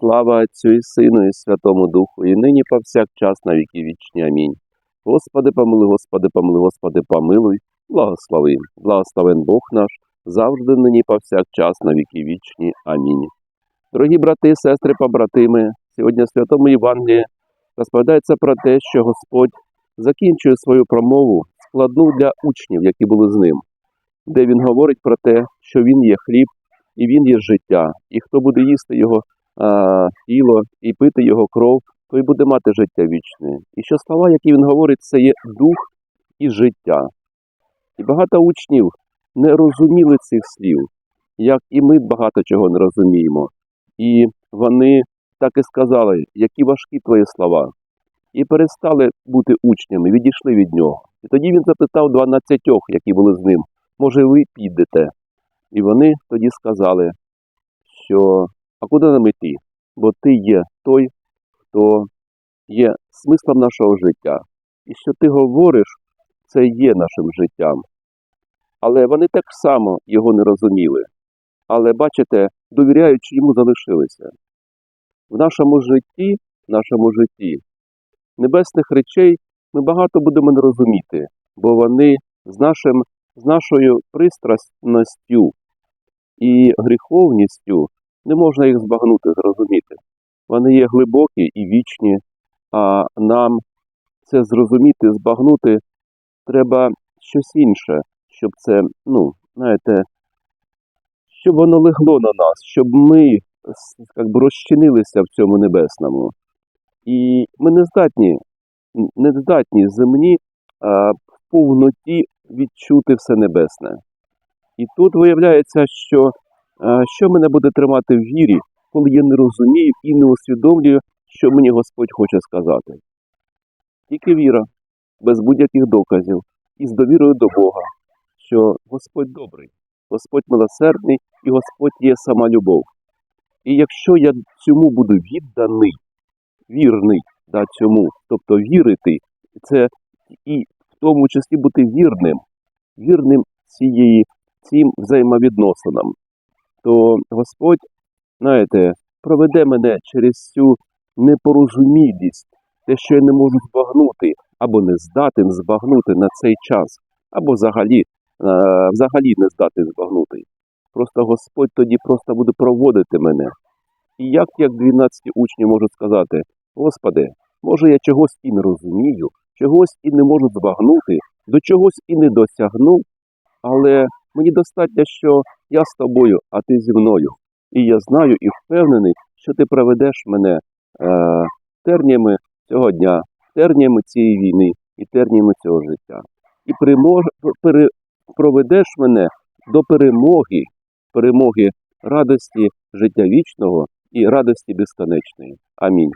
Слава Отцю і Сину, і Святому Духу, і нині повсякчас на віки вічні. Амінь. Господи, помилуй, Господи, помилуй, Господи, помилуй, благослови, благословен Бог наш, завжди нині повсякчас на віки вічні. Амінь. Дорогі брати, сестри, побратими, сьогодні в Святому Євангелії розповідається про те, що Господь закінчує свою промову складну для учнів, які були з ним, де він говорить про те, що він є хліб і він є життя, і хто буде їсти його тіло і пити його кров, той буде мати життя вічне. І що слова, які він говорить, це є дух і життя. І багато учнів не розуміли цих слів, як і ми багато чого не розуміємо. І вони так і сказали, які важкі твої слова, і перестали бути учнями, відійшли від нього. І тоді він запитав дванадцятьох, які були з ним, може, ви підете? І вони тоді сказали, що а куди нам іти? Бо ти є той, хто є смислом нашого життя. І що ти говориш, це є нашим життям. Але вони так само його не розуміли. Але бачите, довіряючи йому, залишилися. В нашому житті, в нашому житті небесних речей ми багато будемо не розуміти, бо вони з, нашим, з нашою пристрасностю і гріховністю не можна їх збагнути, зрозуміти. Вони є глибокі і вічні, а нам це зрозуміти, збагнути треба щось інше, щоб це, ну, знаєте, щоб воно легло на нас, щоб ми с- як би, розчинилися в цьому небесному. І ми не здатні, не здатні земні а, в повноті відчути все небесне. І тут виявляється, що що мене буде тримати в вірі, коли я не розумію і не усвідомлюю, що мені Господь хоче сказати. Тільки віра, без будь-яких доказів, і з довірою до Бога, що Господь добрий, Господь милосердний і Господь є сама любов. І якщо я цьому буду відданий, вірний да, цьому, тобто вірити, це і в тому числі бути вірним, вірним цієї, цим взаємовідносинам, то Господь, знаєте, проведе мене через цю непорозумілість, те, що я не можу збагнути, або не здатен збагнути на цей час, або взагалі, е, взагалі не здатен збагнути. Просто Господь тоді просто буде проводити мене. І як, як 12 учнів можуть сказати, Господи, може я чогось і не розумію, чогось і не можу збагнути, до чогось і не досягну, але мені достатньо, що я з тобою, а ти зі мною. І я знаю і впевнений, що ти проведеш мене е, терніями цього дня, терніями цієї війни і терніями цього життя. І примож, пере, проведеш мене до перемоги, перемоги радості життя вічного і радості безконечної. Амінь.